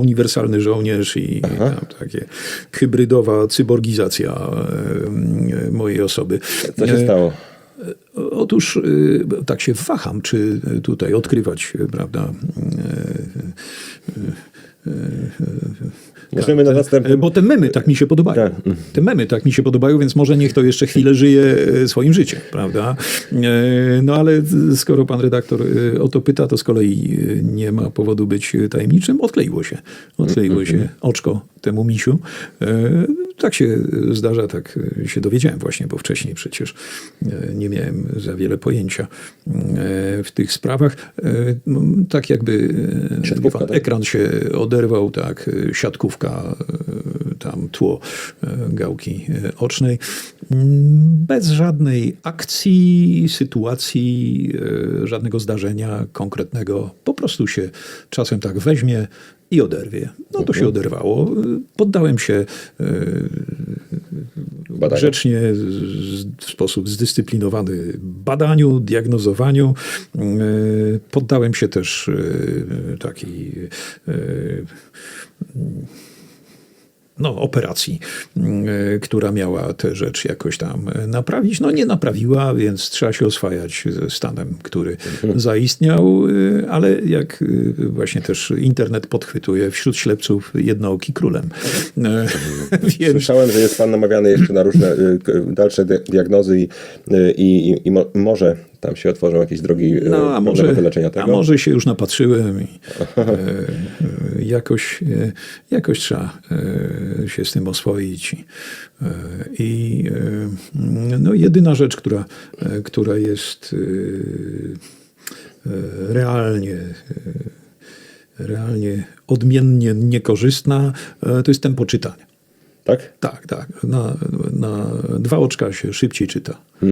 uniwersalny żołnierz i tam takie hybrydowa cyborgizacja e, mojej osoby. Co się E, stało? Otóż tak się waham, czy tutaj odkrywać, y, prawda? Możemy na następnym... Bo te memy tak mi się podobają. Tak. Te memy tak mi się podobają, więc może niech to jeszcze chwilę żyje y, swoim życiem, prawda? Y, No ale skoro pan redaktor y, o to pyta, to z kolei nie ma powodu być tajemniczym. Odkleiło się. Odkleiło się oczko temu misiu. Tak się zdarza, tak się dowiedziałem właśnie, bo wcześniej przecież e, nie miałem za wiele pojęcia e, w tych sprawach. E, Tak jakby Siatkówka, tak? ekran się oderwał, tak, siatkówka, tam tło gałki ocznej. Mm, Bez żadnej akcji, sytuacji, żadnego zdarzenia konkretnego. Po prostu się czasem tak weźmie i oderwie. No to się oderwało. Poddałem się e, Badania. grzecznie, w sposób zdyscyplinowany badaniu, diagnozowaniu. E, Poddałem się też e, takiej no, operacji, e, która miała tę rzecz jakoś tam e, naprawić. No nie naprawiła, więc trzeba się oswajać ze stanem, który zaistniał, e, ale jak właśnie też internet podchwytuje, wśród ślepców jednooki królem. E, Więc Słyszałem, że jest pan namawiany jeszcze na różne dalsze di- diagnozy i, i, i, i mo, może tam się otworzą jakieś drogi y, No, a może, wyleczenia tego. a może się już napatrzyłem i e, e, jakoś, e, jakoś trzeba e, się z tym oswoić. I, e, e, no, jedyna rzecz, która, e, która jest e, e, realnie, e, realnie odmiennie niekorzystna, e, to jest tempo czytania. Tak? Tak, tak. Na, na dwa oczka się szybciej czyta.